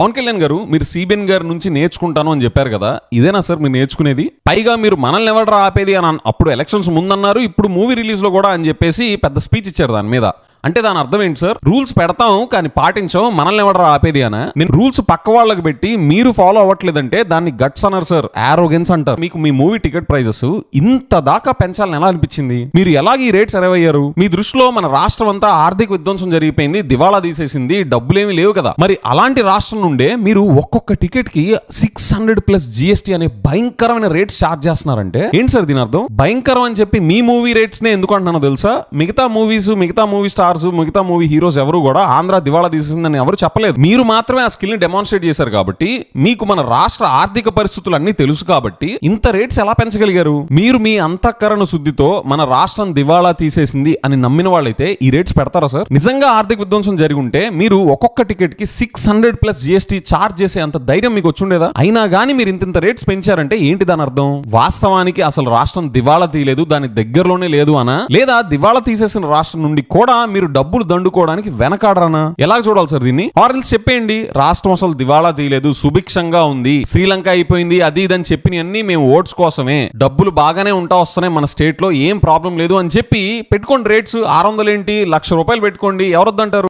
పవన్ కళ్యాణ్ గారు మీరు సిబిఎన్ గారి నుంచి నేర్చుకుంటాను అని చెప్పారు కదా ఇదేనా సార్ మీరు నేర్చుకునేది? పైగా మీరు మనల్ని ఎవడరా ఆపేది అని అప్పుడు ఎలక్షన్స్ ముందన్నారు ఇప్పుడు మూవీ రిలీజ్లో కూడా అని చెప్పేసి పెద్ద స్పీచ్ ఇచ్చారు దాని మీద. అంటే దాని అర్థం ఏంటి సార్? రూల్స్ పెడతాం కానీ పాటించాం మనల్ని ఎవడరా ఆపేది అనా? నేను రూల్స్ పక్క వాళ్ళకి పెట్టి మీరు ఫాలో అవ్వట్లేదంటే దాన్ని గట్స్ అన్నారు సార్ ఆరోగెన్స్ అంటారు. మీకు మీ మూవీ టికెట్ ప్రైజెస్ ఇంత దాకా పెంచాలని ఎలా అనిపించింది? మీరు ఎలాగ ఈ రేట్స్ అయ్యారు? మీ దృష్టిలో మన రాష్ట్రం అంతా ఆర్థిక విధ్వంసం జరిగిపోయింది దివాళా తీసేసింది డబ్బులేమీ లేవు కదా. మరి అలాంటి రాష్ట్రం నుండే మీరు ఒక్కొక్క టికెట్కి సిక్స్ హండ్రెడ్ ప్లస్ జిఎస్టీ అనే భయంకరమైన రేట్స్ చార్జ్ చేస్తున్నారంటే ఏంటి సార్ దీని అర్థం? భయంకరం అని చెప్పి మీ మూవీ రేట్స్ నే ఎందుకు అంటున్నానో తెలుసా? మిగతా మూవీస్ మిగతా మూవీ స్టార్స్ మిగతా మూవీ హీరోస్ ఎవరు కూడా ఆంధ్ర దివాళా తీసేసిందని ఎవరు చెప్పలేదు. మీరు మాత్రమే ఆ స్కిల్ని డెమాన్స్ట్రేట్ చేశారు కాబట్టి మీకు మన రాష్ట్ర ఆర్థిక పరిస్థితులు అన్ని తెలుసు కాబట్టి ఇంత రేట్స్ ఎలా పెంచగలిగారు? మీరు మీ అంతఃకరణ శుద్ధితో మన రాష్ట్రం దివాళా తీసేసింది అని నమ్మిన వాళ్ళైతే ఈ రేట్స్ పెడతారా సార్? నిజంగా ఆర్థిక విధ్వంసం జరిగి ఉంటే మీరు ఒక్కొక్క టికెట్కి six hundred plus GST charge చేసే అంత ధైర్యం మీకు వచ్చుండేదా? అయినా కానీ మీరు ఇంత ఇంత రేట్స్ పెంచారంటే ఏంటి దాని అర్థం? వాస్తవానికి అసలు రాష్ట్రం దివాళా తీయలేదు దాని దగ్గరలోనే లేదు అనా? లేదా దివాళా తీసేసిన రాష్ట్రం నుండి కూడా మీరు డబ్బులు దండుకోవడానికి వెనకాడరానా? ఎలా చూడాలి సార్ దీన్ని? ఆర్ఎల్స్ చెప్పేయండి. రాష్ట్రం అసలు దివాళా తీయలేదు సుభిక్షంగా ఉంది శ్రీలంక అయిపోయింది అది ఇదని చెప్పినవన్నీ మేము ఓట్స్ కోసమే. డబ్బులు బాగానే ఉంటా వస్తున్నాయి మన స్టేట్లో ఏం ప్రాబ్లం లేదు అని చెప్పి పెట్టుకోండి రేట్స్. ఆరు వందలు ఏంటి? లక్ష రూపాయలు పెట్టుకోండి. ఎవరొద్దంటారు?